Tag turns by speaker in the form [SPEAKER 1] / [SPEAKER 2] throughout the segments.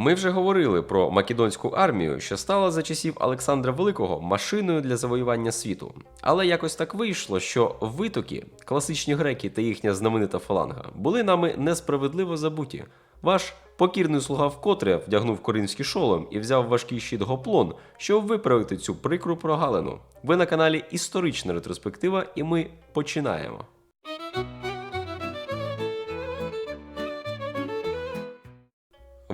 [SPEAKER 1] Ми вже говорили про македонську армію, що стала за часів Олександра Великого машиною для завоювання світу. Але якось так вийшло, що витоки, класичні греки та їхня знаменита фаланга, були нами несправедливо забуті. Ваш покірний слуга вкотре вдягнув коринський шолом і взяв важкий щит гоплон, щоб виправити цю прикру прогалину. Ви на каналі Історична ретроспектива, і ми починаємо.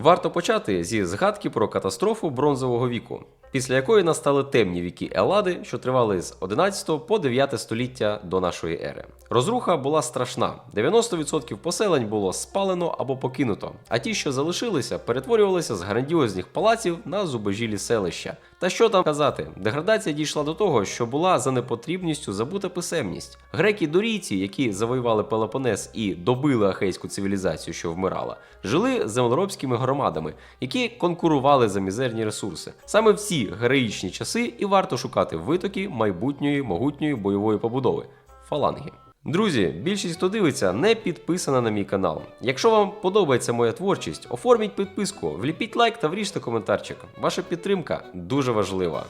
[SPEAKER 1] Варто почати зі згадки про катастрофу бронзового віку, після якої настали темні віки Елади, що тривали з 11 по 9 століття до нашої ери. Розруха була страшна: 90% поселень було спалено або покинуто, а ті, що залишилися, перетворювалися з грандіозних палаців на зубожілі селища. Та що там казати, деградація дійшла до того, що була за непотрібністю забута писемність. Греки-дорійці, які завоювали Пелопонес і добили ахейську цивілізацію, що вмирала, жили землеробськими громадами, які конкурували за мізерні ресурси. Саме в героїчні часи і варто шукати витоки майбутньої могутньої бойової побудови фаланги. Друзі, більшість, хто дивиться, не підписана на мій канал. Якщо вам подобається моя творчість, оформіть підписку, вліпіть лайк та вріжте коментарчик. Ваша підтримка дуже важлива.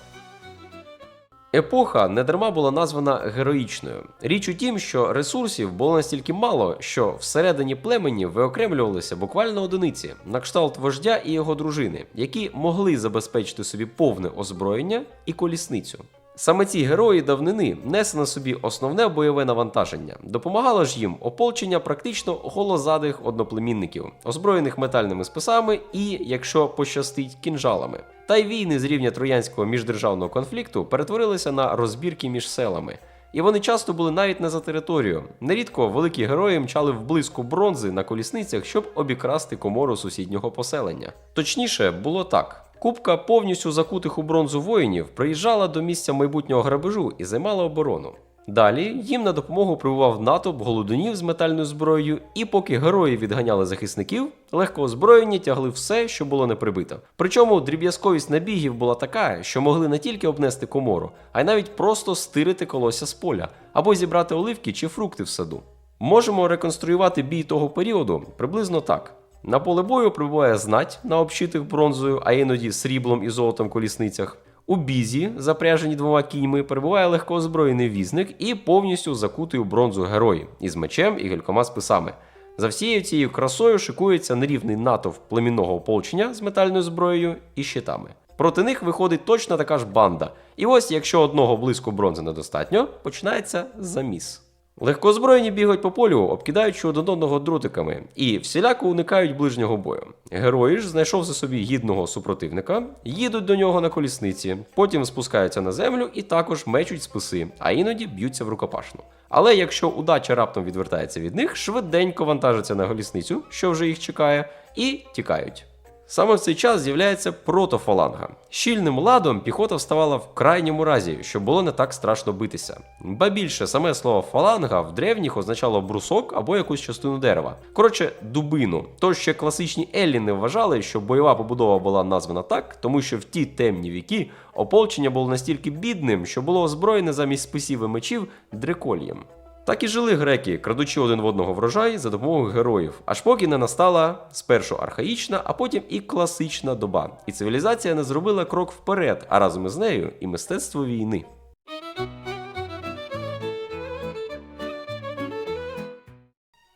[SPEAKER 1] Епоха недарма була названа героїчною. Річ у тім, що ресурсів було настільки мало, що всередині племені виокремлювалися буквально одиниці, на кшталт вождя і його дружини, які могли забезпечити собі повне озброєння і колісницю. Саме ці герої давнини несли на собі основне бойове навантаження. Допомагало ж їм ополчення практично голозадих одноплемінників, озброєних метальними списами і, якщо пощастить, кінжалами. Та й війни з рівня троянського міждержавного конфлікту перетворилися на розбірки між селами. І вони часто були навіть не за територію. Нерідко великі герої мчали в блиску бронзи на колісницях, щоб обікрасти комору сусіднього поселення. Точніше, було так. Купка повністю закутих у бронзу воїнів приїжджала до місця майбутнього грабежу і займала оборону. Далі їм на допомогу прибував натовп голодунів з метальною зброєю, і поки герої відганяли захисників, легкоозброєні тягли все, що було не прибито. Причому дріб'язковість набігів була така, що могли не тільки обнести комору, а й навіть просто стирити колося з поля або зібрати оливки чи фрукти в саду. Можемо реконструювати бій того періоду приблизно так. На поле бою прибуває знать на обшитих бронзою, а іноді сріблом і золотом колісницях. У бізі, запряжені двома кіньми, перебуває легкоозброєний візник і повністю закутий у бронзу герой із мечем і кількома списами. За всією цією красою шикується нерівний натовп племінного ополчення з метальною зброєю і щитами. Проти них виходить точно така ж банда. І ось, якщо одного блиску бронзи недостатньо, починається заміс. Легкозброєні бігають по полю, обкидаючи один одного дротиками, і всіляко уникають ближнього бою. Герої ж, знайшовши собі гідного супротивника, їдуть до нього на колісниці, потім спускаються на землю і також мечуть списи, а іноді б'ються в рукопашну. Але якщо удача раптом відвертається від них, швиденько вантажаться на колісницю, що вже їх чекає, і тікають. Саме в цей час з'являється протофаланга. Щільним ладом піхота вставала в крайньому разі, щоб було не так страшно битися. Ба більше, саме слово фаланга в древніх означало брусок або якусь частину дерева. Коротше, дубину. Тож ще класичні елліни вважали, що бойова побудова була названа так, тому що в ті темні віки ополчення було настільки бідним, що було озброєне замість списів і мечів дрекольєм. Так і жили греки, крадучи один в одного врожай за допомогою героїв, аж поки не настала спершу архаїчна, а потім і класична доба. І цивілізація не зробила крок вперед, а разом із нею і мистецтво війни.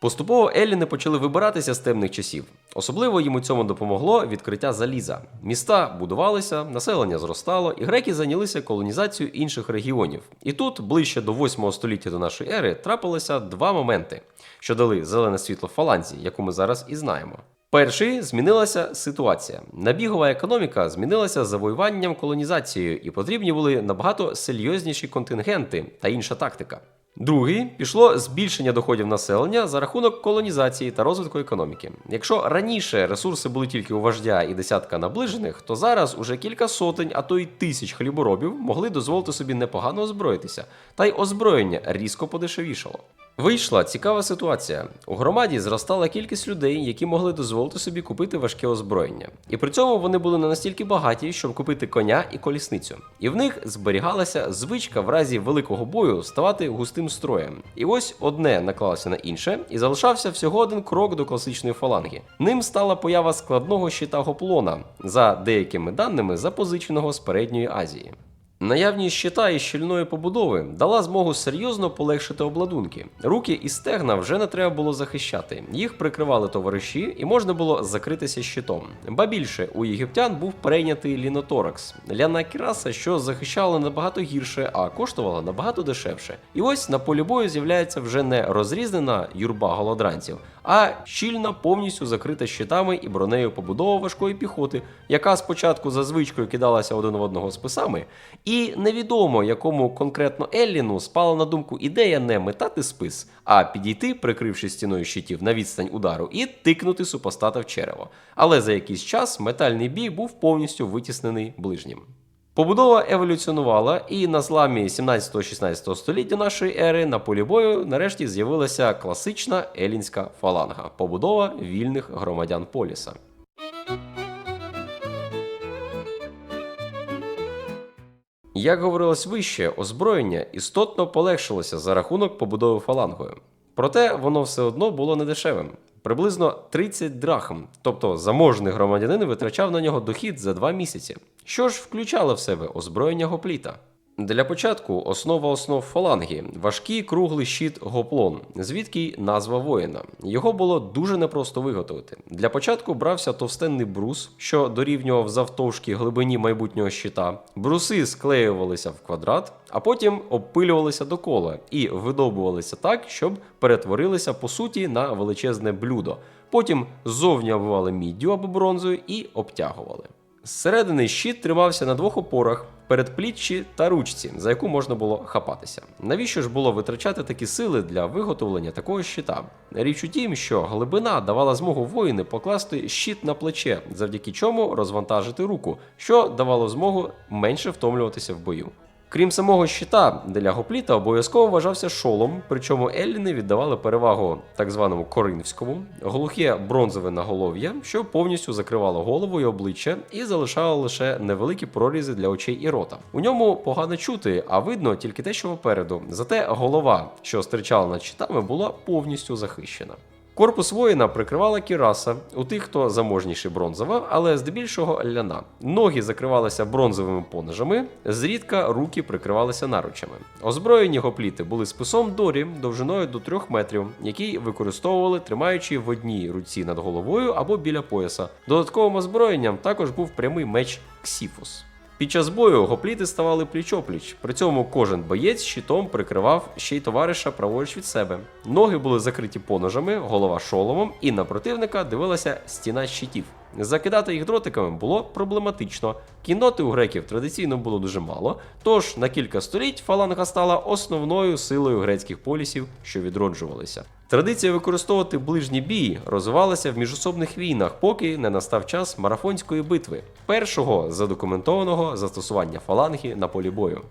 [SPEAKER 1] Поступово елліни почали вибиратися з темних часів. Особливо їм у цьому допомогло відкриття заліза. Міста будувалися, населення зростало, і греки зайнялися колонізацією інших регіонів. І тут, ближче до 8 століття до нашої ери, трапилося два моменти, що дали зелене світло фаланзі, яку ми зараз і знаємо. Перший змінилася ситуація. Набігова економіка змінилася завоюванням колонізацією, і потрібні були набагато серйозніші контингенти та інша тактика. Другий пішло збільшення доходів населення за рахунок колонізації та розвитку економіки. Якщо раніше ресурси були тільки у вождя і десятка наближених, то зараз уже кілька сотень, а то й тисяч хліборобів могли дозволити собі непогано озброїтися, та й озброєння різко подешевішало. Вийшла цікава ситуація. У громаді зростала кількість людей, які могли дозволити собі купити важке озброєння. І при цьому вони були не настільки багаті, щоб купити коня і колісницю. І в них зберігалася звичка в разі великого бою ставати густим строєм. І ось одне наклалося на інше, і залишався всього один крок до класичної фаланги. Ним стала поява складного щита гоплона, за деякими даними запозиченого з передньої Азії. Наявність щита і щільної побудови дала змогу серйозно полегшити обладунки. Руки і стегна вже не треба було захищати. Їх прикривали товариші, і можна було закритися щитом. Ба більше у єгиптян був перейнятий ліноторакс, ляна кіраса, що захищала набагато гірше, а коштувала набагато дешевше. І ось на полі бою з'являється вже не розрізнена юрба голодранців, а щільна, повністю закрита щитами і бронею побудова важкої піхоти, яка спочатку за звичкою кидалася один в одного списами. І невідомо, якому конкретно Елліну спала на думку ідея не метати спис, а підійти, прикривши стіною щитів на відстань удару, і тикнути супостата в черево. Але за якийсь час метальний бій був повністю витіснений ближнім. Побудова еволюціонувала, і на зламі 17-16 століття нашої ери на полі бою нарешті з'явилася класична елінська фаланга побудова вільних громадян поліса. Як говорилось вище, озброєння істотно полегшилося за рахунок побудови фалангою. Проте воно все одно було недешевим. Приблизно 30 драхм, тобто заможний громадянин витрачав на нього дохід за два місяці. Що ж включало в себе озброєння гопліта? Для початку основа основ фаланги важкий круглий щит гоплон, звідки й назва воїна. Його було дуже непросто виготовити. Для початку брався товстенний брус, що дорівнював завтовшки глибині майбутнього щита. Бруси склеювалися в квадрат, а потім обпилювалися до кола і видобувалися так, щоб перетворилися по суті на величезне блюдо. Потім ззовні обвивали міддю або бронзою і обтягували. Зсередини щит тримався на двох опорах передпліччі та ручці, за яку можна було хапатися. Навіщо ж було витрачати такі сили для виготовлення такого щита? Річ у тім, що глибина давала змогу воїни покласти щит на плече, завдяки чому розвантажити руку, що давало змогу менше втомлюватися в бою. Крім самого щита, для гопліта обов'язково вважався шолом, причому елліни віддавали перевагу так званому коринфському, глухе бронзове наголов'я, що повністю закривало голову і обличчя і залишало лише невеликі прорізи для очей і рота. У ньому погано чути, а видно тільки те, що попереду. Зате голова, що стирчала над щитами, була повністю захищена. Корпус воїна прикривала кіраса, у тих, хто заможніший бронзова, але здебільшого ляна. Ноги закривалися бронзовими поножами, зрідка руки прикривалися наручами. Озброєні гопліти були списом дорі довжиною до 3 метрів, який використовували, тримаючи в одній руці над головою або біля пояса. Додатковим озброєнням також був прямий меч Ксіфус. Під час бою гопліти ставали пліч-опліч, при цьому кожен боєць щитом прикривав ще й товариша праворуч від себе. Ноги були закриті поножами, голова шоломом, і на противника дивилася стіна щитів. Закидати їх дротиками було проблематично. Кінноти у греків традиційно було дуже мало, тож на кілька століть фаланга стала основною силою грецьких полісів, що відроджувалися. Традиція використовувати ближній бій розвивалася в міжособних війнах, поки не настав час марафонської битви, першого задокументованого застосування фаланги на полі бою.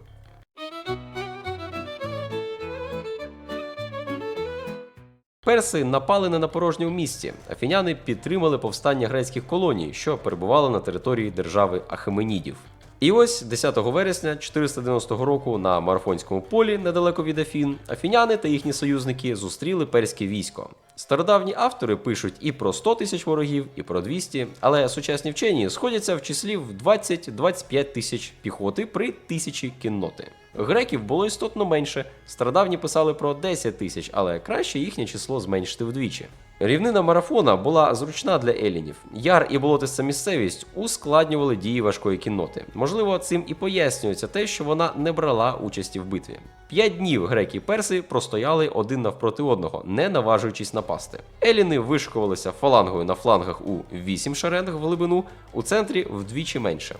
[SPEAKER 1] Перси напали не на порожньому місці. Афіняни підтримали повстання грецьких колоній, що перебували на території держави Ахеменідів. І ось 10 вересня 490 року на Марафонському полі, недалеко від Афін, афіняни та їхні союзники зустріли перське військо. Стародавні автори пишуть і про 100 тисяч ворогів, і про 200, але сучасні вчені сходяться в числі в 20-25 тисяч піхоти при тисячі кінноти. Греків було істотно менше. Стародавні писали про 10 тисяч, але краще їхнє число зменшити вдвічі. Рівнина марафона була зручна для елінів. Яр і болотиста місцевість ускладнювали дії важкої кінноти. Можливо, цим і пояснюється те, що вона не брала участі в битві. П'ять днів греки і перси простояли один навпроти одного, не наважуючись напасти. Еліни вишикувалися фалангою на флангах у 8 шеренг в глибину, у центрі вдвічі менше.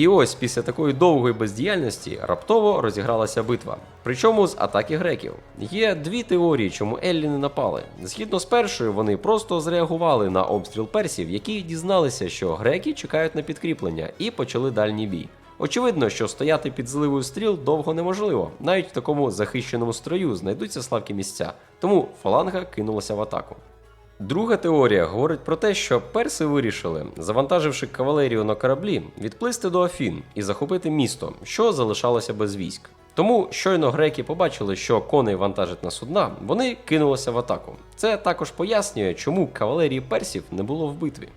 [SPEAKER 1] І ось після такої довгої бездіяльності раптово розігралася битва. Причому з атаки греків. Є дві теорії, чому Елліни напали. Згідно з першою, вони просто зреагували на обстріл персів, які дізналися, що греки чекають на підкріплення, і почали дальній бій. Очевидно, що стояти під зливою стріл довго неможливо. Навіть в такому захищеному строю знайдуться слабкі місця. Тому фаланга кинулася в атаку. Друга теорія говорить про те, що перси вирішили, завантаживши кавалерію на кораблі, відплисти до Афін і захопити місто, що залишалося без військ. Тому щойно греки побачили, що коней вантажать на судна, вони кинулися в атаку. Це також пояснює, чому кавалерії персів не було в битві.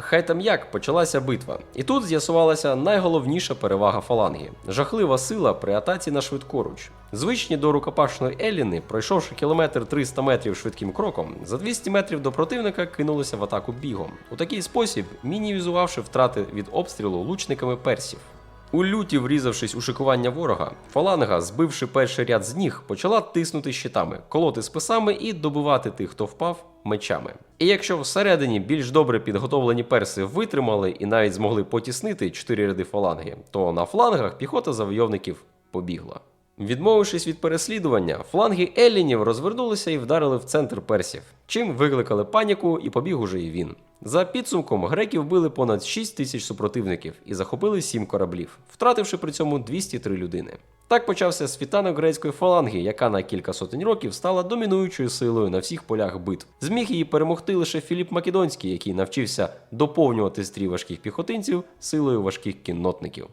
[SPEAKER 1] Хай там як почалася битва, і тут з'ясувалася найголовніша перевага фаланги жахлива сила при атаці на швидкоруч. Звичні до рукопашної Еліни, пройшовши кілометр 300 метрів швидким кроком, за 200 метрів до противника кинулися в атаку бігом. У такий спосіб, мінімізувавши втрати від обстрілу лучниками персів. У люті, врізавшись у шикування ворога, фаланга, збивши перший ряд з ніг, почала тиснути щитами, колоти списами і добивати тих, хто впав, мечами. І якщо всередині більш добре підготовлені перси витримали і навіть змогли потіснити чотири ряди фаланги, то на флангах піхота завойовників побігла. Відмовившись від переслідування, фланги Еллінів розвернулися і вдарили в центр персів, чим викликали паніку і побіг уже і він. За підсумком, греки вбили понад 6 тисяч супротивників і захопили 7 кораблів, втративши при цьому 203 людини. Так почався світанок грецької фаланги, яка на кілька сотень років стала домінуючою силою на всіх полях битв. Зміг її перемогти лише Філіп Македонський, який навчився доповнювати стрій важких піхотинців силою важких кіннотників.